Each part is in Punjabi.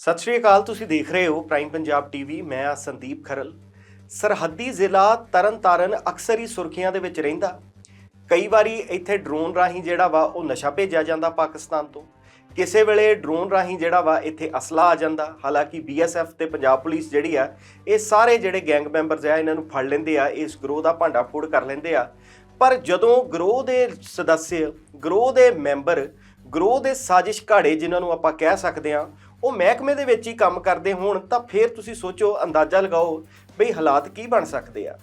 ਸਤਿ ਸ਼੍ਰੀ ਅਕਾਲ, ਤੁਸੀਂ ਦੇਖ ਰਹੇ ਹੋ ਪ੍ਰਾਈਮ ਪੰਜਾਬ ਟੀਵੀ ਮੈਂ ਆ ਸੰਦੀਪ ਖਰਲ। ਸਰਹੱਦੀ ਜ਼ਿਲ੍ਹਾ ਤਰਨਤਾਰਨ ਅਕਸਰ ਹੀ ਸੁਰਖੀਆਂ ਦੇ ਵਿੱਚ ਰਹਿੰਦਾ। ਕਈ ਵਾਰੀ ਇੱਥੇ ਡਰੋਨ ਰਾਹੀਂ ਜਿਹੜਾ ਵਾ ਉਹ ਨਸ਼ਾ ਭੇਜਿਆ ਜਾਂਦਾ ਪਾਕਿਸਤਾਨ ਤੋਂ। ਕਿਸੇ ਵੇਲੇ ਡਰੋਨ ਰਾਹੀਂ ਜਿਹੜਾ ਵਾ ਇੱਥੇ ਅਸਲਾ ਆ ਜਾਂਦਾ। ਹਾਲਾਂਕਿ ਬੀਐਸਐਫ ਤੇ ਪੰਜਾਬ ਪੁਲਿਸ ਜਿਹੜੀ ਆ, ਇਹ ਸਾਰੇ ਜਿਹੜੇ ਗੈਂਗ ਮੈਂਬਰਸ ਆ, ਇਹਨਾਂ ਨੂੰ ਫੜ ਲੈਂਦੇ ਆ, ਇਸ ਗਰੋਹ ਦਾ ਭਾਂਡਾ ਫੋੜ ਕਰ ਲੈਂਦੇ ਆ। ਪਰ ਜਦੋਂ ਗਰੋਹ ਦੇ ਸਦੱਸਿਆ ਗਰੋਹ ਦੇ ਮੈਂਬਰ ਗਰੋਹ ਦੇ ਸਾਜ਼ਿਸ਼ ਘਾੜੇ ਜਿਨ੍ਹਾਂ ਨੂੰ ਆਪਾਂ ਕਹਿ ਸਕਦੇ ਆ ਉਹ ਮਹਿਕਮੇ ਦੇ ਵਿੱਚ ਹੀ ਕੰਮ ਕਰਦੇ ਹੋਣ ਤਾਂ ਫਿਰ ਤੁਸੀਂ ਸੋਚੋ, ਅੰਦਾਜ਼ਾ ਲਗਾਓ ਬਈ ਹਾਲਾਤ ਕੀ ਬਣ ਸਕਦੇ ਆ।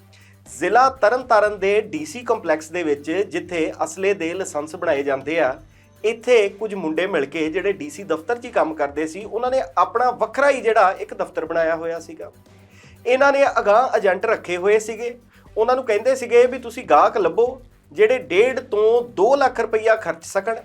ਜ਼ਿਲ੍ਹਾ ਤਰਨਤਾਰਨ ਦੇ ਡੀਸੀ ਕੰਪਲੈਕਸ ਦੇ ਵਿੱਚ ਜਿੱਥੇ ਅਸਲੇ ਦੇ ਲਾਇਸੈਂਸ ਬਣਾਏ ਜਾਂਦੇ ਆ, ਇੱਥੇ ਕੁਝ ਮੁੰਡੇ ਮਿਲ ਕੇ ਜਿਹੜੇ ਡੀਸੀ ਦਫ਼ਤਰ 'ਚ ਹੀ ਕੰਮ ਕਰਦੇ ਸੀ, ਉਹਨਾਂ ਨੇ ਆਪਣਾ ਵੱਖਰਾ ਹੀ ਜਿਹੜਾ ਇੱਕ ਦਫ਼ਤਰ ਬਣਾਇਆ ਹੋਇਆ ਸੀਗਾ। ਇਹਨਾਂ ਨੇ ਅਗਾਹ ਏਜੰਟ ਰੱਖੇ ਹੋਏ ਸੀਗੇ। ਉਹਨਾਂ ਨੂੰ ਕਹਿੰਦੇ ਸੀਗੇ ਵੀ ਤੁਸੀਂ ਗਾਹਕ ਲੱਭੋ, ਜਿਹੜੇ 1.5 ਤੋਂ 2 ਲੱਖ ਰੁਪਈਆ ਖਰਚ ਸਕਣ।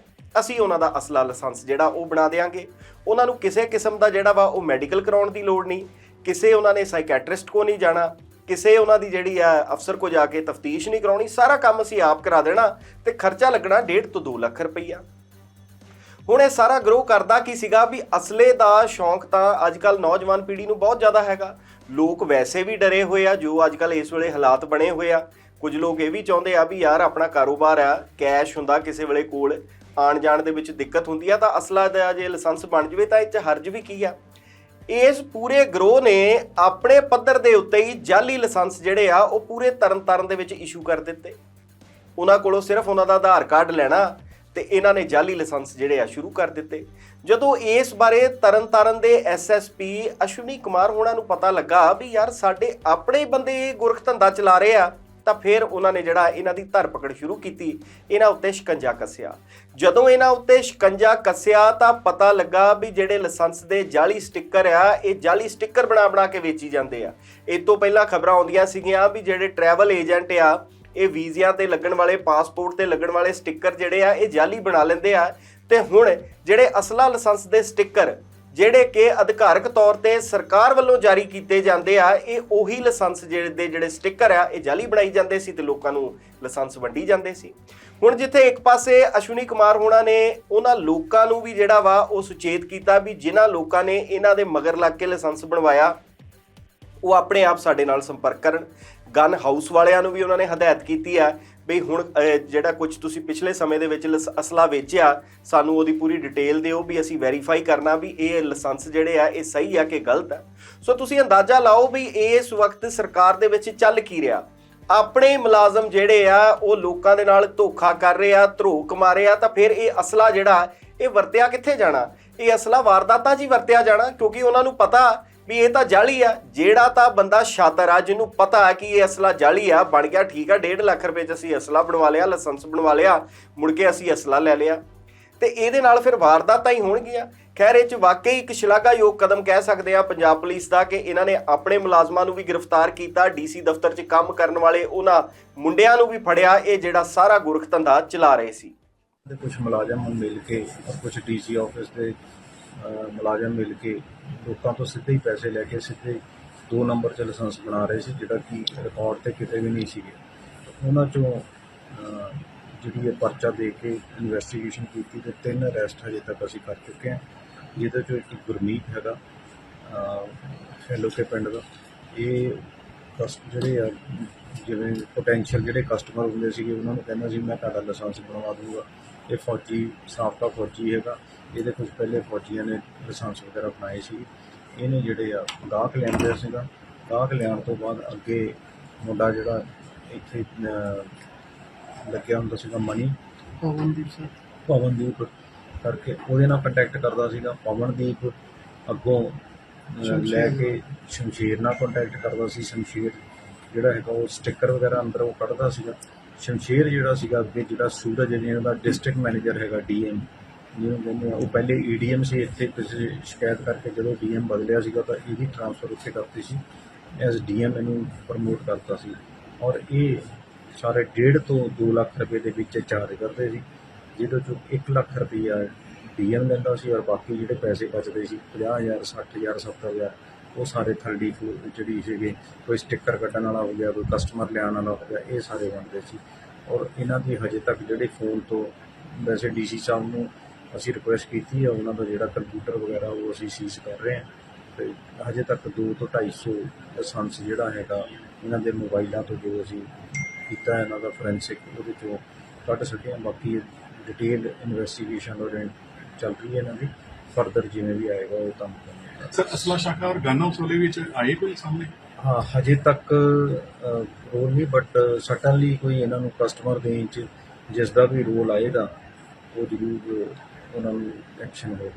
ਅਸੀਂ ਉਹਨਾਂ ਦਾ ਅਸਲਾ ਲਾਇਸੈਂਸ ਜਿਹੜਾ ਉਹ ਬਣਾ ਦੇਾਂਗੇ ਉਹਨਾਂ ਨੂੰ ਕਿਸੇ ਕਿਸਮ ਦਾ ਜਿਹੜਾ ਵਾ ਉਹ ਮੈਡੀਕਲ ਕਰਾਉਣ ਦੀ ਲੋੜ ਨਹੀਂ। ਕਿਸੇ ਉਹਨਾਂ ਨੇ ਸਾਈਕੈਟ੍ਰਿਸਟ ਕੋ ਨਹੀਂ ਜਾਣਾ। ਕਿਸੇ ਉਹਨਾਂ ਦੀ ਜਿਹੜੀ ਆ ਅਫਸਰ ਕੋ ਜਾ ਕੇ ਤਫਤੀਸ਼ ਨਹੀਂ ਕਰਾਉਣੀ। ਸਾਰਾ ਕੰਮ ਅਸੀਂ ਆਪ ਕਰਾ ਦੇਣਾ ਤੇ ਖਰਚਾ ਲੱਗਣਾ 1.5 ਤੋਂ 2 ਲੱਖ ਰੁਪਈਆ। ਹੁਣ ਇਹ ਸਾਰਾ ਗਰੋ ਕਰਦਾ ਕੀ ਸੀਗਾ ਵੀ ਅਸਲੇ ਦਾ ਸ਼ੌਂਕ ਤਾਂ ਅੱਜ ਕੱਲ ਨੌਜਵਾਨ ਪੀੜ੍ਹੀ ਨੂੰ ਬਹੁਤ ਜ਼ਿਆਦਾ ਹੈਗਾ। ਲੋਕ ਵੈਸੇ ਵੀ ਡਰੇ ਹੋਏ ਆ, ਜੋ ਅੱਜ ਕੱਲ ਇਸ ਵੇਲੇ ਹਾਲਾਤ ਬਣੇ ਹੋਏ ਆ। ਕੁਝ ਲੋਕ ਇਹ ਵੀ ਚਾਹੁੰਦੇ ਆ ਵੀ ਯਾਰ ਆਪਣਾ ਕਾਰੋਬਾਰ ਆ ਕੈਸ਼ ਹੁੰਦਾ ਕਿਸੇ ਵੇਲੇ ਕੋਲ। ਆਣ ਜਾਣ ਦੇ ਵਿੱਚ ਦਿੱਕਤ ਹੁੰਦੀ ਆ ਤਾਂ ਅਸਲਾ ਦਾ ਜੇ ਲਾਇਸੈਂਸ ਬਣ ਜਵੇ ਤਾਂ ਇਹ ਚ ਹਰਜ ਵੀ ਕੀ ਆ? ਇਸ ਪੂਰੇ ਗਰੋਹ ਨੇ ਆਪਣੇ ਪੱਧਰ ਦੇ ਉੱਤੇ ਹੀ ਜਾਲੀ ਲਾਇਸੈਂਸ ਜਿਹੜੇ ਆ, ਉਹ ਪੂਰੇ ਤਰਨਤਾਰਨ ਦੇ ਵਿੱਚ ਇਸ਼ੂ ਕਰ ਦਿੱਤੇ। ਉਹਨਾਂ ਕੋਲੋਂ ਸਿਰਫ ਉਹਨਾਂ ਦਾ ਆਧਾਰ ਕਾਰਡ ਲੈਣਾ ਤੇ ਇਹਨਾਂ ਨੇ ਜਾਲੀ ਲਾਇਸੈਂਸ ਜਿਹੜੇ ਆ ਸ਼ੁਰੂ ਕਰ ਦਿੱਤੇ। ਜਦੋਂ ਇਸ ਬਾਰੇ ਤਰਨਤਾਰਨ ਦੇ ਐਸਐਸਪੀ ਅਸ਼ਵਨੀ ਕੁਮਾਰ ਹੋਣਾ ਨੂੰ ਪਤਾ ਲੱਗਾ ਵੀ ਯਾਰ ਸਾਡੇ ਆਪਣੇ ਬੰਦੇ ਗੁਰਖ ਧੰਦਾ ਚਲਾ ਰਹੇ ਆ ਤਾਂ ਫਿਰ ਉਹਨਾਂ ਨੇ ਜਿਹੜਾ ਇਹਨਾਂ ਦੀ ਧਰਪਕੜ ਸ਼ੁਰੂ ਕੀਤੀ, ਇਹਨਾਂ ਉੱਤੇ ਸ਼ਿਕੰਜਾ ਕੱਸਿਆ। ਜਦੋਂ ਇਹਨਾਂ ਉੱਤੇ ਸ਼ਿਕੰਜਾ ਕੱਸਿਆ ਤਾਂ ਪਤਾ ਲੱਗਾ ਵੀ ਜਿਹੜੇ ਲਾਇਸੈਂਸ ਦੇ ਜਾਲੀ ਸਟicker ਆ, ਇਹ ਜਾਲੀ ਸਟicker ਬਣਾ ਬਣਾ ਕੇ ਵੇਚੀ ਜਾਂਦੇ ਆ। ਇਹ ਤੋਂ ਪਹਿਲਾਂ ਖਬਰਾਂ ਆਉਂਦੀਆਂ ਸੀਗੀਆਂ ਵੀ ਜਿਹੜੇ ਟਰੈਵਲ ਏਜੰਟ ਆ, ਇਹ ਵੀਜ਼ਿਆਂ ਤੇ ਲੱਗਣ ਵਾਲੇ ਪਾਸਪੋਰਟ ਤੇ ਲੱਗਣ ਵਾਲੇ ਸਟicker ਜਿਹੜੇ ਆ, ਇਹ ਜਾਲੀ ਬਣਾ ਲੈਂਦੇ ਆ। ਤੇ ਹੁਣ ਜਿਹੜੇ ਅਸਲਾ ਲਾਇਸੈਂਸ ਦੇ ਸਟicker ਜਿਹੜੇ ਕਿ ਅਧਿਕਾਰਕ ਤੌਰ ਤੇ ਸਰਕਾਰ ਵੱਲੋਂ ਜਾਰੀ ਕੀਤੇ ਜਾਂਦੇ ਆ, ਇਹ ਉਹੀ ਲਾਇਸੈਂਸ ਜਿਹੜੇ ਦੇ ਜਿਹੜੇ ਸਟicker ਆ, ਇਹ ਜਾਲੀ ਬਣਾਈ ਜਾਂਦੇ ਸੀ ਤੇ ਲੋਕਾਂ ਨੂੰ ਲਾਇਸੈਂਸ ਵੰਡੀ ਜਾਂਦੇ ਸੀ। ਹੁਣ ਜਿੱਥੇ ਇੱਕ ਪਾਸੇ ਅਸ਼ਵਨੀ ਕੁਮਾਰ ਹੋਣਾ ਨੇ ਉਹਨਾਂ ਲੋਕਾਂ ਨੂੰ ਵੀ ਜਿਹੜਾ ਵਾ ਉਹ ਸੁਚੇਤ ਕੀਤਾ ਵੀ ਜਿਨ੍ਹਾਂ ਲੋਕਾਂ ਨੇ ਇਹਨਾਂ ਦੇ ਮਗਰ ਲੱਗ ਕੇ ਲਾਇਸੈਂਸ ਬਣਵਾਇਆ, ਉਹ ਆਪਣੇ ਆਪ ਸਾਡੇ ਨਾਲ ਸੰਪਰਕ ਕਰਨ। ਗਨ ਹਾਊਸ ਵਾਲਿਆਂ ਨੂੰ ਵੀ ਉਹਨਾਂ ਨੇ ਹਦਾਇਤ ਕੀਤੀ ਆ ਵੀ ਹੁਣ ਜਿਹੜਾ ਕੁਝ ਤੁਸੀਂ ਪਿਛਲੇ ਸਮੇਂ ਦੇ ਵਿੱਚ ਲਸ- ਅਸਲਾ ਵੇਚਿਆ, ਸਾਨੂੰ ਉਹਦੀ ਪੂਰੀ ਡਿਟੇਲ ਦਿਓ ਵੀ ਅਸੀਂ ਵੈਰੀਫਾਈ ਕਰਨਾ ਵੀ ਇਹ ਲਾਇਸੈਂਸ ਜਿਹੜੇ ਆ, ਇਹ ਸਹੀ ਆ ਕਿ ਗਲਤ ਆ। ਸੋ ਤੁਸੀਂ ਅੰਦਾਜ਼ਾ ਲਾਓ ਵੀ ਇਸ ਵਕਤ ਸਰਕਾਰ ਦੇ ਵਿੱਚ ਚੱਲ ਕੀ ਰਿਹਾ। ਆਪਣੇ ਮੁਲਾਜ਼ਮ ਜਿਹੜੇ ਆ, ਉਹ ਲੋਕਾਂ ਦੇ ਨਾਲ ਧੋਖਾ ਕਰ ਰਹੇ ਆ, ਧਰੋਕ ਮਾਰੇ ਆ, ਤਾਂ ਫਿਰ ਇਹ ਅਸਲਾ ਜਿਹੜਾ, ਇਹ ਵਰਤਿਆ ਕਿੱਥੇ ਜਾਣਾ? ਇਹ ਅਸਲਾ ਵਾਰਦਾਤਾਂ 'ਚ ਹੀ ਵਰਤਿਆ ਜਾਣਾ, ਕਿਉਂਕਿ ਉਹਨਾਂ ਨੂੰ ਪਤਾ ਵੀ ਇਹ ਤਾਂ ਜਾਲੀ ਆ। ਜਿਹੜਾ ਤਾਂ ਬੰਦਾ ਸ਼ਾਤਰ ਆ ਜਿਹਨੂੰ ਪਤਾ ਹੈ ਕਿ ਇਹ ਅਸਲਾ ਜਾਲੀ ਆ, ਬਣ ਗਿਆ, ਠੀਕ ਆ 1.5 ਲੱਖ ਰੁਪਏ 'ਚ ਅਸੀਂ ਅਸਲਾ ਬਣਵਾ ਲਿਆ, ਲਾਇਸੈਂਸ ਬਣਵਾ ਲਿਆ, ਮੁੜ ਕੇ ਅਸੀਂ ਅਸਲਾ ਲੈ ਲਿਆ। ਤੇ ਇਹਦੇ ਨਾਲ ਫਿਰ ਵਾਰਦਾਤਾਂ ਹੀ ਹੋਣਗੀਆਂ। ਖੈਰ, ਇਹ 'ਚ ਵਾਕਈ ਇੱਕ ਸ਼ਲਾਘਾਯੋਗ ਕਦਮ ਕਹਿ ਸਕਦੇ ਆ ਪੰਜਾਬ ਪੁਲਿਸ ਦਾ ਕਿ ਇਹਨਾਂ ਨੇ ਆਪਣੇ ਮੁਲਾਜ਼ਮਾਂ ਨੂੰ ਵੀ ਗ੍ਰਿਫਤਾਰ ਕੀਤਾ, ਡੀਸੀ ਦਫ਼ਤਰ 'ਚ ਕੰਮ ਕਰਨ ਵਾਲੇ ਉਹਨਾਂ ਮੁੰਡਿਆਂ ਨੂੰ ਵੀ ਫੜਿਆ। ਇਹ ਜਿਹੜਾ ਸਾਰਾ ਗੁਰਖ ਧੰਦਾ ਚਲਾ ਰਹੇ ਸੀ। ਕੁਝ ਮੁਲਾਜ਼ਮ ਮਿਲ ਕੇ, ਕੁਝ ਡੀਸੀ ਆਫਿਸ ਦੇ ਮੁਲਾਜ਼ਮ ਮਿਲ ਕੇ ਲੋਕਾਂ ਤੋਂ ਸਿੱਧੇ ਹੀ ਪੈਸੇ ਲੈ ਕੇ ਸਿੱਧੇ ਦੋ ਨੰਬਰ 'ਚ ਲਾਇਸੈਂਸ ਬਣਾ ਰਹੇ ਸੀ, ਜਿਹੜਾ ਕਿ ਰਿਕਾਰਡ ਤੇ ਕਿਤੇ ਵੀ ਨਹੀਂ ਸੀਗੇ। ਉਹਨਾਂ 'ਚੋਂ ਜਿਹੜੀ ਇਹ ਪਰਚਾ ਦੇ ਕੇ ਇਨਵੈਸਟੀਗੇਸ਼ਨ ਕੀਤੀ ਤੇ ਤਿੰਨ ਅਰੈਸਟ ਹਜੇ ਤੱਕ ਅਸੀਂ ਕਰ ਚੁੱਕੇ ਹਾਂ। ਜਿਹਦੇ 'ਚੋਂ ਇੱਕ ਗੁਰਮੀਤ ਹੈਗਾ ਫੈਲੋਕੇ ਪਿੰਡ ਦਾ। ਇਹ ਕਸ ਜਿਹੜੇ ਆ, ਜਿਵੇਂ ਪੋਟੈਂਸ਼ੀਅਲ ਜਿਹੜੇ ਕਸਟਮਰ ਹੁੰਦੇ ਸੀਗੇ, ਉਹਨਾਂ ਨੂੰ ਕਹਿੰਦਾ ਸੀ, ਮੈਂ ਤੁਹਾਡਾ ਲਾਇਸੈਂਸ ਬਣਵਾ ਦੂੰਗਾ ਇਹ ਫੌਜੀ, ਸਾਬਕਾ ਫੌਜੀ ਹੈਗਾ। ਇਹਦੇ ਕੁਝ ਪਹਿਲੇ ਫੌਜੀਆਂ ਨੇ ਲਾਇਸੈਂਸ ਵਗੈਰਾ ਬਣਾਏ ਸੀ। ਇਹਨੇ ਜਿਹੜੇ ਆ ਗਾਹਕ ਲੈਂਦੇ ਸੀਗਾ। ਗਾਹਕ ਲੈਣ ਤੋਂ ਬਾਅਦ ਅੱਗੇ ਮੁੰਡਾ ਜਿਹੜਾ ਇੱਥੇ ਲੱਗਿਆ ਹੁੰਦਾ ਸੀਗਾ ਮਨੀ। ਪਵਨਦੀਪ ਸਰ। ਪਵਨਦੀਪ ਕਰਕੇ ਉਹਦੇ ਨਾਲ ਕੰਟੈਕਟ ਕਰਦਾ ਸੀਗਾ। ਪਵਨਦੀਪ ਅੱਗੋਂ ਲੈ ਕੇ ਸ਼ਮਸ਼ੀਰ ਨਾਲ ਕੰਟੈਕਟ ਕਰਦਾ ਸੀ। ਸ਼ਮਸ਼ੀਰ ਜਿਹੜਾ ਹੈਗਾ ਉਹ ਸਟicker ਵਗੈਰਾ ਅੰਦਰ ਉਹ ਕੱਢਦਾ ਸੀਗਾ। ਸ਼ਮਸ਼ੀਰ ਜਿਹੜਾ ਸੀਗਾ ਅੱਗੇ ਜਿਹੜਾ ਸੂਰਜ ਜਿਹਨਾਂ ਦਾ ਡਿਸਟ੍ਰਿਕਟ ਮੈਨੇਜਰ ਹੈਗਾ ਡੀਐਮ ਜਿਹਨੂੰ ਕਹਿੰਦੇ ਆ, ਉਹ ਪਹਿਲੇ ਈਡੀਐਮ ਸੀ, ਇੱਥੇ ਕਿਸੇ ਸ਼ਿਕਾਇਤ ਕਰਕੇ ਜਦੋਂ ਡੀਐਮ ਬਦਲਿਆ ਸੀਗਾ ਤਾਂ ਇਹਦੀ ਟ੍ਰਾਂਸਫਰ ਉੱਥੇ ਕਰਤੀ ਸੀ ਐਜ਼ ਡੀਐਮ ਇਹਨੂੰ ਪ੍ਰਮੋਟ ਕਰਤਾ ਸੀ। ਔਰ ਇਹ ਸਾਰੇ 1.5 ਤੋਂ 2 ਲੱਖ ਰੁਪਏ ਦੇ ਵਿੱਚ ਚਾਰਜ ਕਰਦੇ ਸੀ, ਜਿਹਦੇ ਚੋਂ 1 ਲੱਖ ਰੁਪਈਆ ਡੀਐਮ ਲੈਂਦਾ ਸੀ ਔਰ ਬਾਕੀ ਜਿਹੜੇ ਪੈਸੇ ਬਚਦੇ ਸੀ 50000 60000 70000 ਉਹ ਸਾਰੇ ਥਰਡੀ ਜਿਹੜੀ ਸੀਗੇ, ਕੋਈ ਸਟicker ਕੱਢਣ ਵਾਲਾ ਹੋ ਗਿਆ, ਕੋਈ ਕਸਟਮਰ ਲਿਆਉਣ ਵਾਲਾ ਹੋ ਗਿਆ, ਇਹ ਸਾਰੇ ਬਣਦੇ ਸੀ। ਔਰ ਇਹਨਾਂ ਦੀ ਹਜੇ ਤੱਕ ਜਿਹੜੇ ਫੋਨ ਤੋਂ ਵੈਸੇ ਡੀਸੀ ਸਾਹਿਬ ਨੂੰ ਅਸੀਂ ਰਿਕੁਐਸਟ ਕੀਤੀ ਹੈ ਉਹਨਾਂ ਦਾ ਜਿਹੜਾ ਕੰਪਿਊਟਰ ਵਗੈਰਾ ਉਹ ਅਸੀਂ ਸੀਜ਼ ਕਰ ਰਹੇ ਹਾਂ। ਤੇ ਹਜੇ ਤੱਕ 2 ਤੋਂ 250 ਲਾਇਸੈਂਸ ਜਿਹੜਾ ਹੈਗਾ ਇਹਨਾਂ ਦੇ ਮੋਬਾਈਲਾਂ ਤੋਂ ਜੋ ਅਸੀਂ ਕੀਤਾ ਇਹਨਾਂ ਦਾ ਫੋਰੈਂਸਿਕ ਉਹਦੇ ਚੋਂ ਕੱਢ ਸਕੇ ਹਾਂ। ਬਾਕੀ ਡਿਟੇਲ ਇਨਵੈਸਟੀਗੇਸ਼ਨ ਔਰ ਚੱਲ ਰਹੀ ਹੈ ਇਹਨਾਂ ਦੀ। ਫਰਦਰ ਜਿਵੇਂ ਵੀ ਆਏਗਾ ਉਹ ਤੁਹਾਨੂੰ। ਸਰ ਅਸਲਾ ਸ਼ਾਖਾ ਔਰ ਗਨ ਵਾਲੇ ਵਿੱਚ ਆਏ ਕੋਈ ਸਾਹਮਣੇ? ਹਾਂ ਹਜੇ ਤੱਕ ਰੋਲ ਨਹੀਂ ਬਟ ਸਟਨਲੀ ਕੋਈ ਇਹਨਾਂ ਨੂੰ ਕਸਟਮਰ ਦੇਣ ਚ ਜਿਸ ਦਾ ਵੀ ਰੋਲ ਆਏਗਾ ਉਹ ਜ਼ਰੂਰ ਉਹਨਾਂ ਨੂੰ ਐਕਸ਼ਨ ਹੋਗਾ